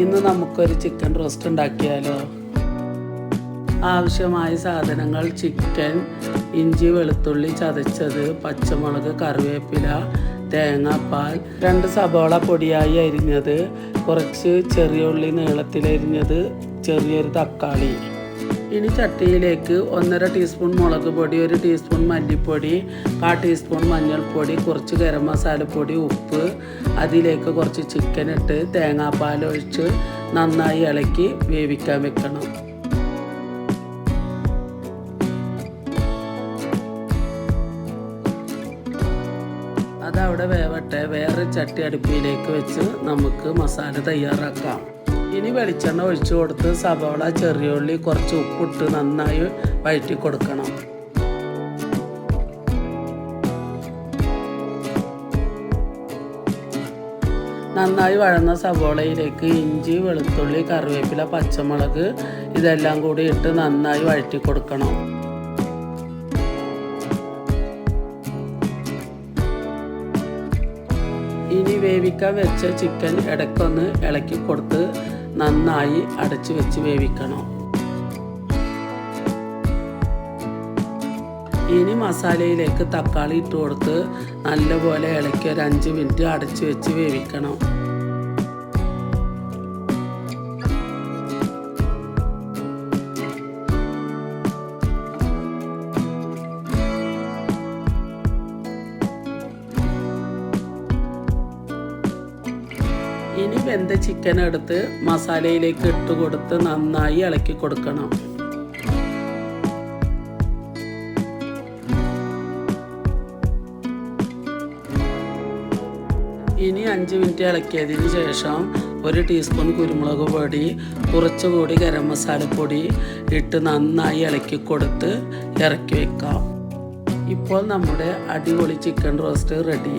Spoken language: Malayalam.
ഇന്ന് നമുക്കൊരു ചിക്കൻ റോസ്റ്റ് ഉണ്ടാക്കിയാലോ? ആവശ്യമായ സാധനങ്ങൾ ചിക്കൻ ഇഞ്ചി വെളുത്തുള്ളി ചതച്ചത് പച്ചമുളക് കറിവേപ്പില തേങ്ങാപ്പാൽ രണ്ട് സബോള പൊടിയായി അരിഞ്ഞത് കുറച്ച് ചെറിയ ഉള്ളി നീളത്തിലരിഞ്ഞത് ചെറിയൊരു തക്കാളി. ഇനി ചട്ടിയിലേക്ക് ഒന്നര ടീസ്പൂൺ മുളക് പൊടി ഒരു ടീസ്പൂൺ മല്ലിപ്പൊടി കാ ടീസ്പൂൺ മഞ്ഞൾപ്പൊടി കുറച്ച് ഗരം മസാലപ്പൊടി ഉപ്പ് അതിലേക്ക് കുറച്ച് ചിക്കൻ ഇട്ട് തേങ്ങാപ്പാൽ ഒഴിച്ച് നന്നായി ഇളക്കി വേവിക്കാൻ വെക്കണം. അതവിടെ വേവട്ടെ. വേറെ ചട്ടി അടുപ്പിലേക്ക് വെച്ച് നമുക്ക് മസാല തയ്യാറാക്കാം. ഇനി വെളിച്ചെണ്ണ ഒഴിച്ചു കൊടുത്ത് സവാള ചെറിയുള്ളി കുറച്ച് ഉപ്പിട്ട് നന്നായി വഴറ്റി കൊടുക്കണം. നന്നായി വഴന്ന സവോളയിലേക്ക് ഇഞ്ചി വെളുത്തുള്ളി കറിവേപ്പില പച്ചമുളക് ഇതെല്ലാം കൂടി ഇട്ട് നന്നായി വഴറ്റി കൊടുക്കണം. ഇനി വേവിക്കാൻ വെച്ച ചിക്കൻ ഇടയ്ക്കൊന്ന് ഇളക്കി കൊടുത്ത് നന്നായി അടച്ചു വെച്ച് വേവിക്കണം. ഇനി മസാലയിലേക്ക് തക്കാളി ഇട്ട് കൊടുത്ത് നല്ലപോലെ ഇളക്കി ഒരു അഞ്ച് മിനിറ്റ് അടച്ചു വെച്ച് വേവിക്കണം. ഇനി വെന്ത ചിക്കൻ എടുത്ത് മസാലയിലേക്ക് ഇട്ട് കൊടുത്ത് നന്നായി ഇളക്കി കൊടുക്കണം. ഇനി അഞ്ച് മിനിറ്റ് ഇളക്കിയതിന് ശേഷം ഒരു ടീസ്പൂൺ കുരുമുളക് പൊടി കുറച്ചുകൂടി ഗരം മസാലപ്പൊടി ഇട്ട് നന്നായി ഇളക്കി കൊടുത്ത് ഇറക്കി വെക്കാം. ഇപ്പോൾ നമ്മുടെ അടിപൊളി ചിക്കൻ റോസ്റ്റ് റെഡി